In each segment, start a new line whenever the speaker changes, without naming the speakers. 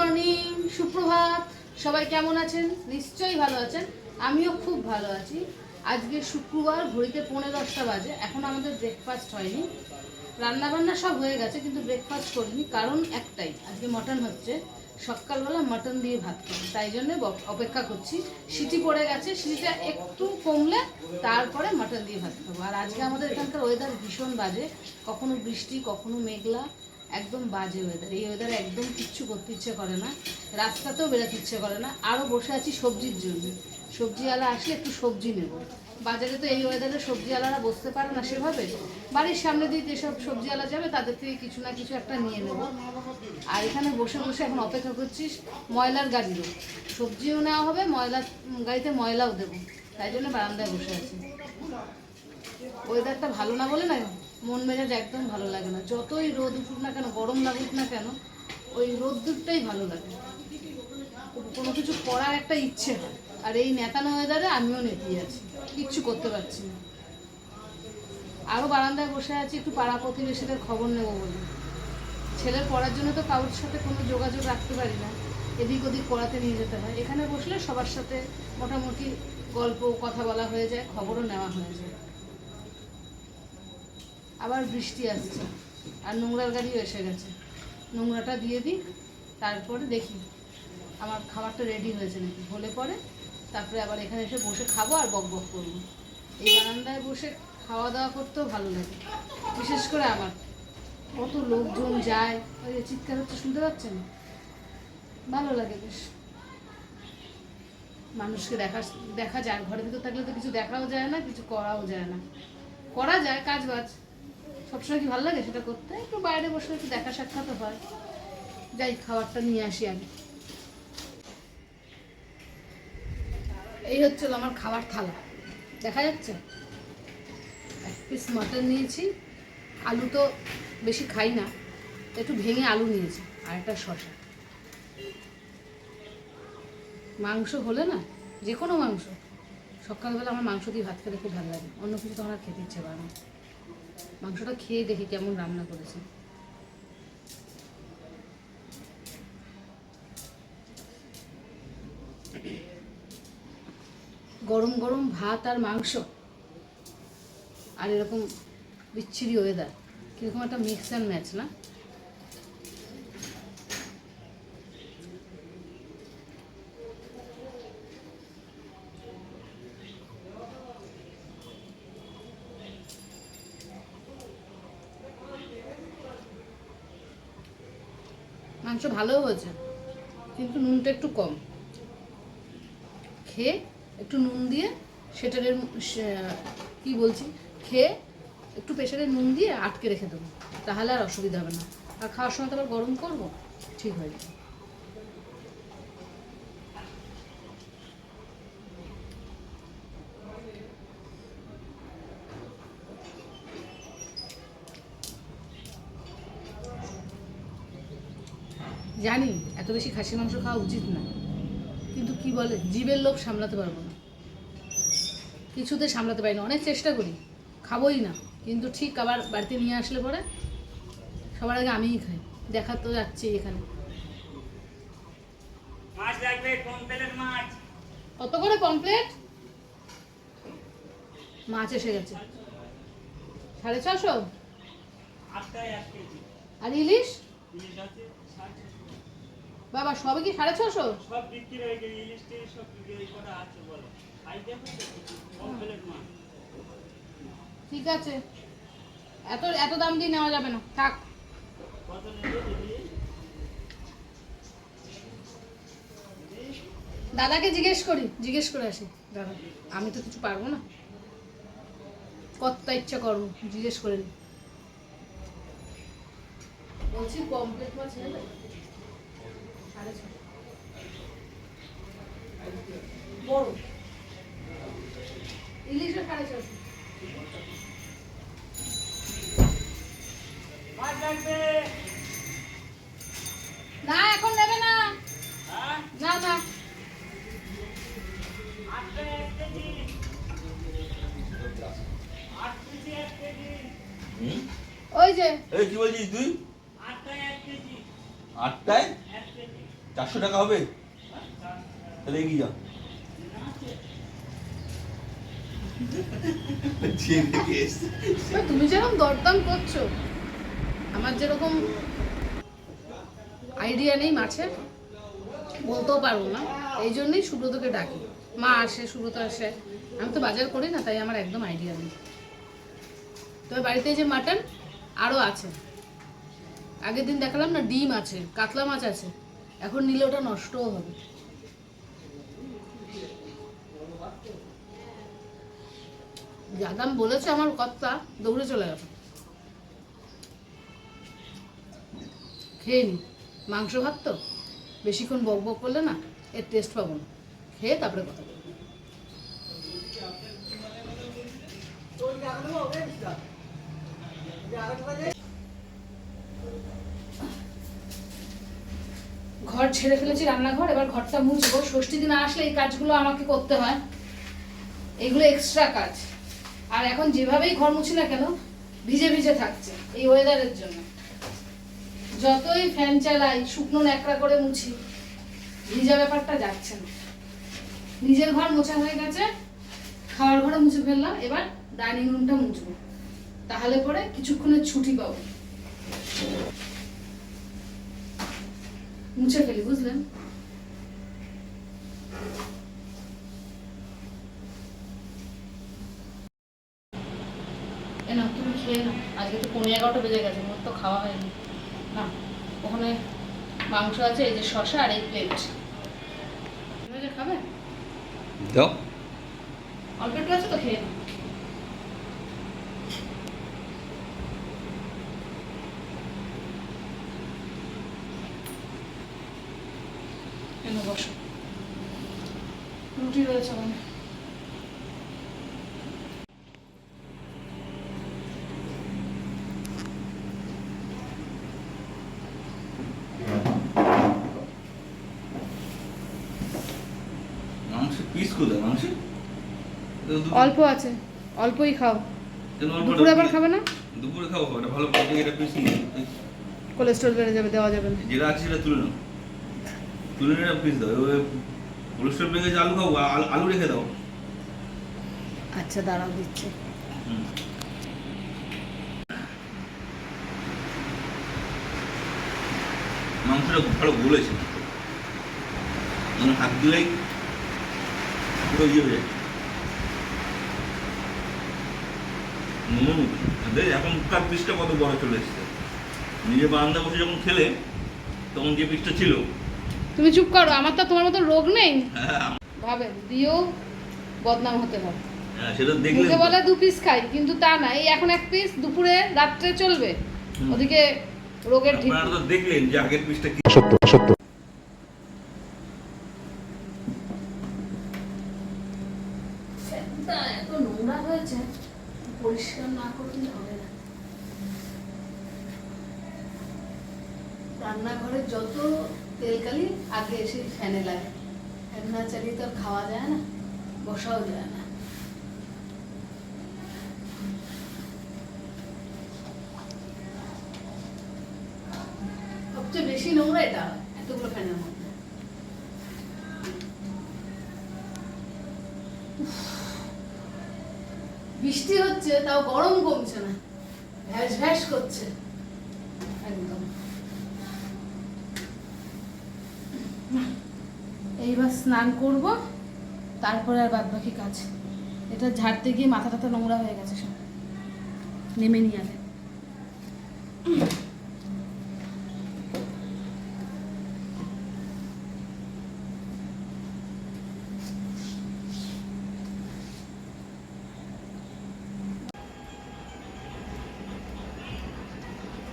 Morning, সুপ্রভাত। সবাই কেমন আছেন? নিশ্চয়ই ভালো আছেন। আমিও খুব ভালো আছি। আজকে শুক্রবার, ঘড়িতে পৌনে দশটা বাজে। এখন আমাদের ব্রেকফাস্ট হয়নি। রান্না বান্না সব হয়ে গেছে, কিন্তু ব্রেকফাস্ট করিনি। কারণ একটাই, আজকে মটন হচ্ছে। সকালবেলা মটন দিয়ে ভাত খাব তাই জন্য অপেক্ষা করছি। সিটি পড়ে গেছে। সিটিটা একটু কমলে তারপরে মটন দিয়ে ভাত খাব আর আজকে আমাদের এখানকার ওয়েদার ভীষণ বাজে। কখনো বৃষ্টি, কখনো মেঘলা। একদম বাজে ওয়েদার এই ওয়েদারে একদম কিচ্ছু করতে ইচ্ছে করে না, রাস্তাতেও বেরোতে ইচ্ছে করে না আরও বসে আছি সবজির জন্য। সবজিওয়ালা আসলে একটু সবজি নেব। বাজারে তো এই ওয়েদারে সবজিওয়ালারা বসতে পারে না সেভাবে। বাড়ির সামনে দিয়ে যেসব সবজিওয়ালা যাবে, তাদের থেকে কিছু না কিছু একটা নিয়ে নেব। আর এখানে বসে বসে এখন অপেক্ষা করছিস ময়লার গাড়িরও। সবজিও নেওয়া হবে, ময়লা, গাড়িতে ময়লাও দেবো। তাই জন্য বারান্দায় বসে আছি। ওয়েদারটা ভালো না বলে না মন মেজাজ একদম ভালো লাগে না। যতই রোদ উঠুক না কেন, গরম লাগুক না কেন, ওই রোদ্দুরটাই ভালো লাগে। কোনো কিছু করার একটা ইচ্ছে হয়। আর এই নেতানো ওয়েদারে আমিও নেতিয়ে আছি। কিচ্ছু করতে পারছি না। আরও বারান্দায় বসে আছি, একটু পাড়া প্রতিবেশীদের খবর নেব বলে। ছেলের পড়ার জন্য তো কারোর সাথে কোনো যোগাযোগ রাখতে পারি না। এদিক ওদিক পড়াতে নিয়ে যেতে হয়। এখানে বসলে সবার সাথে মোটামুটি গল্প, কথা বলা হয়ে যায়, খবরও নেওয়া হয়ে যায়। আবার বৃষ্টি আসছে। আর নোংরার গাড়িও এসে গেছে। নোংরাটা দিয়ে দিই, তারপরে দেখি আমার খাবারটা রেডি হয়েছে নাকি। হলে পরে তারপরে আবার এখানে এসে বসে খাব আর বক বক করব। এই বারান্দায় বসে খাওয়া দাওয়া করতেও ভালো লাগে। বিশেষ করে আমার। কত লোকজন যায়। ওই যে চিৎকার হচ্ছে, শুনতে পাচ্ছেন? ভালো লাগে বেশ। মানুষকে দেখা দেখা যায়। ঘরের ভিতর থাকলে তো কিছু দেখাও যায় না, কিছু করাও যায় না। করা যায় কাজ বাজ সবসময় কি ভালো লাগে সেটা করতে? একটু বাইরে বসে একটু দেখা সাক্ষাৎ হয়। যাই, খাবারটা নিয়ে আসি আমি এই হচ্ছে আমার খাবার থালা। দেখা যাচ্ছে? এক পিস মটন নিয়েছি। আলু তো বেশি খাই না। একটু ভেঙে আলু নিয়েছি, আর একটা শশা মাংস হলে না যে কোনো মাংস, সকালবেলা আমার মাংস দিয়ে ভাত খেতে খুব ভালো লাগে। অন্য কিছু তো আমার খেতে ইচ্ছে করে না। মাংসটা খেয়ে দেখি কেমন রান্না করেছে। গরম গরম ভাত আর মাংস। আর এরকম বিচ্ছিরি ওয়েদার কীরকম একটা মিক্স অ্যান্ড ম্যাচ না মাংস ভালো হয়েছে, কিন্তু নুনটা একটু কম। খেয়ে একটু নুন দিয়ে সেটারের কি বলছি, খেয়ে একটু প্রেশারে নুন দিয়ে আটকে রেখে দেবো, তাহলে আর অসুবিধা হবে না। আর খাওয়ার সময় তো আবার গরম করব? ঠিক হয়ে যাবে। জানি এত বেশি খাসি মাংস খাওয়া উচিত না। কিন্তু কি বলে জীবের লোভ সামলাতে পারব না। কিছুতে সামলাতে পারি না অনেক চেষ্টা করি খাবোই না। কিন্তু ঠিক আবার বাড়িতে নিয়ে আসলে পরে সবার আগে আমিই খাই দেখা তো যাচ্ছে এখানে।
মাছ লাগবে কোন মাছ।
কত করে কমপ্লেট মাছ এসে গেছে। সাড়ে ছশো? আর ইলিশ? বাবা সবে কি সাড়ে ছশো?
সব বিক্রি হয়ে গেছে ইলিশ টিলিশ সব বিক্রি করা আছে বলো। খাই দেখো কোন তেলের মাছ
ঠিক আছে। এত এত দাম দিয়ে নেওয়া যাবে না। থাক। দাদাকে জিজ্ঞেস করি জিজ্ঞেস করে আসি। দাদা আমি তো কিছু পারব না। কতটা ইচ্ছা করব জিজ্ঞেস করে নি। বলছি কমপ্লিট মাছ নেবে। বড় ইলিশও সাড়ে ছশো না এখন নেবে না। না না।
আটটায় এক কেজি আট কেজি এক কেজি
ওই যে।
কি বলছিস তুই?
আটটায় এক কেজি
আটটায়
এক কেজি
চারশো টাকা হবে? তাহলে এগিয়ে যাও।
তুমি যেরকম দরদাম করছ আমার যেরকম আইডিয়া নেই মাছের বলতেও পারব না। এই জন্যই সুব্রতকে ডাকি। মা আসে সুব্রত আসে। আমি তো বাজার করি না তাই আমার একদম আইডিয়া নেই। তবে বাড়িতে যে মাটন আরও আছে। আগের দিন দেখালাম না ডিম আছে কাতলা মাছ আছে। এখন নিলে ওটা নষ্টও হবে। যা দাম বলেছে আমার কর্তা, দৌড়ে চলে গেল খেয়ে নি। মাংস ভাত তো? বেশিক্ষণ বক বক করলে না, এর টেস্ট পাবো না। খেয়ে তারপরে কথা বলব। ঘর ছেড়ে ফেলেছি রান্নাঘর, এবার ঘরটা মুছবো। ষষ্ঠী দিন আসলে এই কাজগুলো আমাকে করতে হয়। এগুলো এক্সট্রা কাজ। আর এখন যেভাবেই ঘর মুছি না কেন, ভিজে ভিজে থাকছে এই ওয়েদারের জন্য। যতই ফ্যান চালাই, শুকনো ন্যাকড়া করে মুছি, ভিজা ব্যাপারটা যাচ্ছে না। নিজের ঘর মোছা হয়ে গেছে, খাওয়ার ঘরে মুছে ফেললাম, এবার ডাইনিং রুমটা মুছবো। তাহলে পরে কিছুক্ষণের ছুটি পাবো। মুছে ফেলি বুঝলেন? এ না তুমি খেয়ে নাও। আজকে তো পনেরো এগারোটা বেজে গেছে মোট তো খাওয়া হয়নি। না ওখানে মাংস আছে এই যে শশা আর এই প্লেট খাবে? অল্প একটু আছে তো খেয়ে নাও। কেন বসো? রুটি রয়েছে ওখানে অল্প আছে অল্পই খাও।
দুপুরে
আবার খাবে না?
দুপুরে এটা ভালো
কোলেস্ট্রল বেড়ে যাবে দেওয়া যাবে না।
যেটা আছে সেটা তুলে নাও। তুলে নিয়ে পিস দাও কোলেস্ট্রল বেগে আলু খাব আলু রেখে দাও।
আচ্ছা দাঁড়াও দিচ্ছি।
মাংসটা ভালো গলেছে। মানে হাত দিলেই পুরো ইয়ে হয়ে দেখ এখনকার পিসটা কত বড় চলে এসছে। নিজে বারান্দা বসে যখন খেলে তখন যে পিসটা ছিল
তুমি চুপ করো আমার তো তোমার মতো রোগ নেই।
হ্যাঁ।
ভাবে দিও বদনাম হতে হবে।
হ্যাঁ,
মুখে বলে দু পিস খাই কিন্তু তা না এই এখন এক পিস দুপুরে রাত্রে চলবে। ওদিকে রোগের ঠিক
দেখলেন যে আগের পিসটা কি
সত্য সত্য
ফ্যানটা এত নোংরা হয়েছে পরিষ্কার না করলে হবে না রান্নাঘরে যত তেলকালি আগে এসে ফ্যানে লাগে। ফ্যান না চালিয়ে তো খাওয়া যায় না, বসাও যায় না। সবচেয়ে বেশি নোংরা এটা, এতগুলো ফ্যানের মধ্যে। বৃষ্টি হচ্ছে, তাও গরম কমছে না। ভ্যাস ভ্যাস করছে। একদম। এইবার স্নান করব, তারপরে আর বাদ বাকি কাজ। এটা ঝাড়তে গিয়ে মাথা টাথা নোংরা হয়ে গেছে সব। নেমে নিয়ে আগে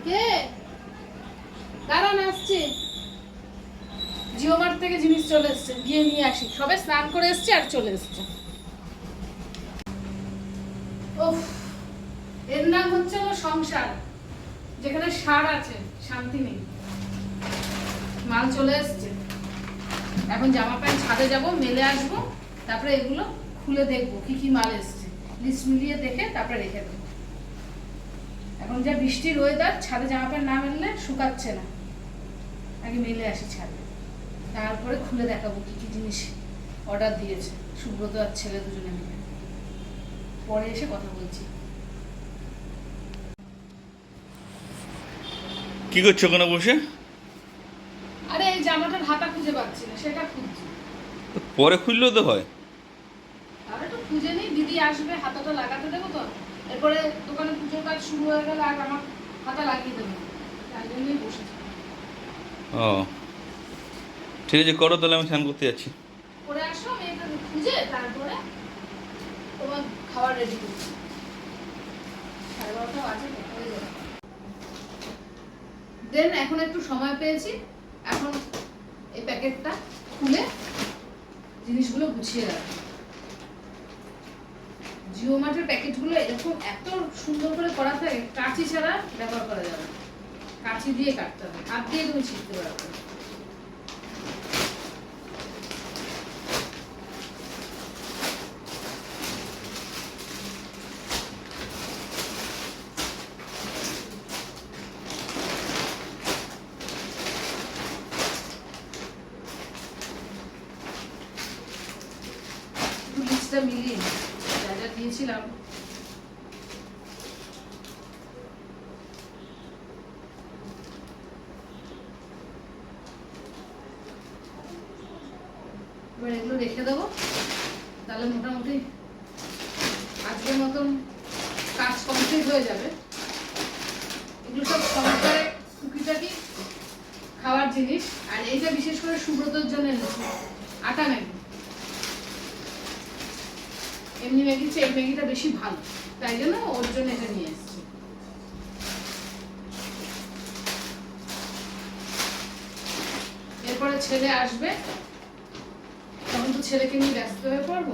কে দাঁড়ান আসছে জিও মার্ট থেকে জিনিস চলে এসছে গিয়ে নিয়ে আসি। সবে স্নান করে এসছে আর চলে এসছে। উফ, এর নাম হচ্ছে আমার সংসার, যেখানে সার আছে, শান্তি নেই। মাল চলে এসছে। এখন জামা প্যান্ট ছাদে যাব, মেলে আসব, তারপরে এগুলো খুলে দেখব, কি কি মাল এসছে। লিস্ট মিলিয়ে দেখে তারপরে রেখে দেবো। এখন যা বৃষ্টির ওয়েদার ছাদে জামা প্যান্ট না মেললে শুকাচ্ছে না। আগে মেলে আসি ছাদে। তারপরে খুলে দেখাবো কি কি জিনিস অর্ডার দিয়েছে। সুব্রত আর ছেলে দুজনে মিলে। পরে এসে কথা বলছি।
কি করছ ওখানে বসে?
আরে এই জামাটার হাতা খুঁজে পাচ্ছি না সেটা খুঁজছি।
পরে খুললেও তো হয়।
আর তো খুঁজে নিই দিদি আসবে হাতাটা লাগাতে দেবো তো। এরপরে দোকানে পুজোর কাজ শুরু হয়ে গেলে আর আমার হাতা লাগিয়ে দেবো তাই জন্যই বসেছি।
ও। ঠিক আছে, করো তাহলে আমি স্নান করতে যাচ্ছি।
করে আসো আমি এটা খুঁজে, তারপরে তোমার খাবার রেডি করছি। হয়ে যাবে দেন এখন একটু সময় পেয়েছি, এখন এই প্যাকেটটা খুলে জিনিসগুলো গুছিয়ে রাখব। জিও মার্টের প্যাকেটগুলো এরকম এত সুন্দর করে করা থাকে, কাঁচি ছাড়া ব্যবহার করা যাবে কাঁচি দিয়ে কাটতে হবে, হাত দিয়ে তুমি ছিটতে পারবে। না। মিলিয়ে যা যা দিয়েছিলাম। এগুলো রেখে দেবো। তাহলে মোটামুটি আজকের মতন কাজ কমপ্লিট হয়ে যাবে। এগুলো সব সংসারে টুকিটাকি খাওয়ার জিনিস। আর এইটা বিশেষ করে সুব্রতর জন্য এনেছি। আটা ম্যাগি এমনি ম্যাগির চেয়ে ম্যাগিটা বেশি ভালো। তাই জন্য ওর জন্য এটা নিয়ে এসেছি। এরপরে ছেলে আসবে। তখন তো ছেলেকে নিয়ে ব্যস্ত হয়ে পড়ব।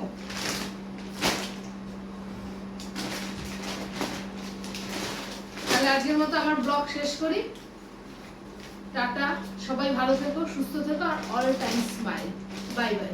তাহলে আজকের মতো আমার ব্লগ শেষ করি। টাটা, সবাই ভালো থেকো, সুস্থ থেকো, আর all time smile bye bye